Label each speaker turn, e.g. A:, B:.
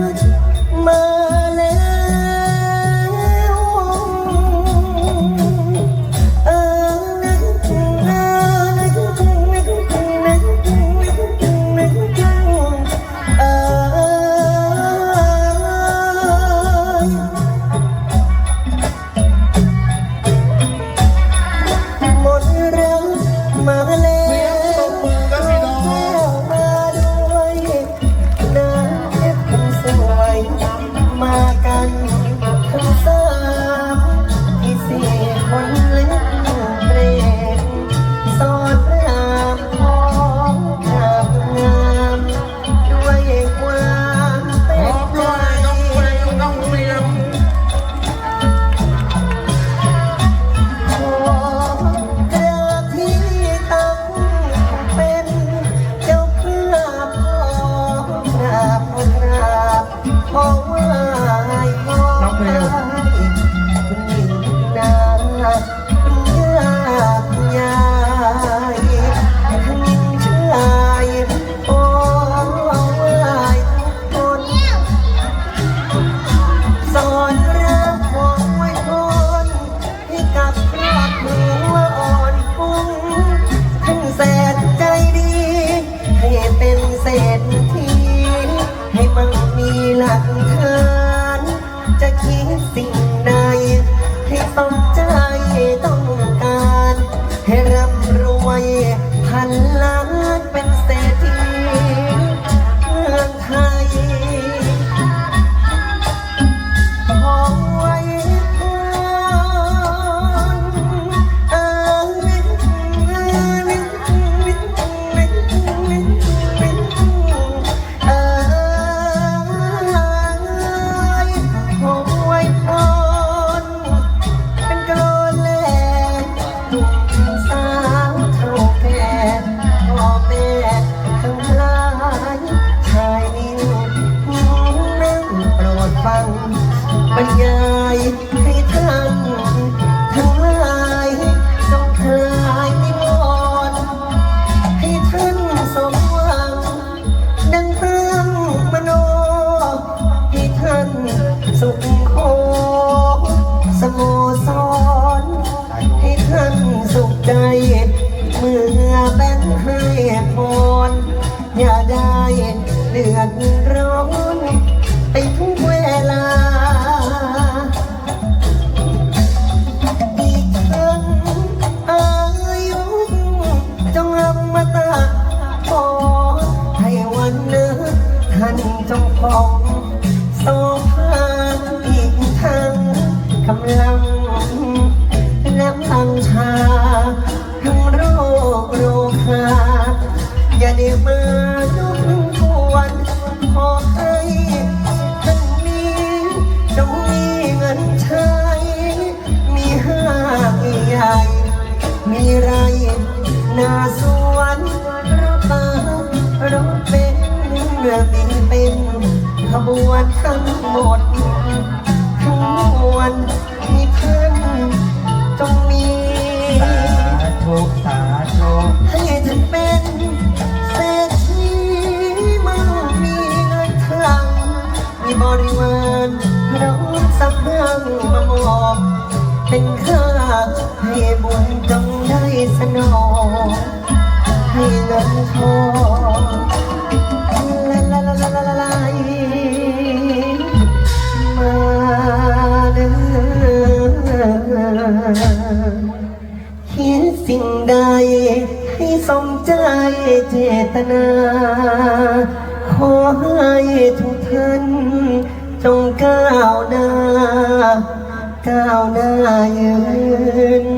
A: มา ษฐีให้มั่งมีหลักฐาน จะคิดสิ่งใด ให้สมใจต้องการ ให้ร่ำรวยพันล้านเป็นเศรษฐีเมืองไทย ลังน้ำลังชาทั้งโรคโรคาอย่าได้มาดุกวนขอให้ท่านนี้จงมีเงินใช้ มีห้างใหญ่ มีไรนาสวนรถมารถเป็นเรือบินเป็นขบวนทั้งหมด มวลมีเพื่อนจงมี
B: สาธุสาธุ
A: ให้ท่านเป็นเศรษฐีมั่งมีเงินคลัง มีบริวารเราสักนั่งมามอบเป็นข้าให้บุญจงได้สนองให้เงินทอง เขียนสิ่งใด ให้สมใจเจตนา ขอให้ทุกท่าน จงก้าวหน้า ก้าวหน้ายืน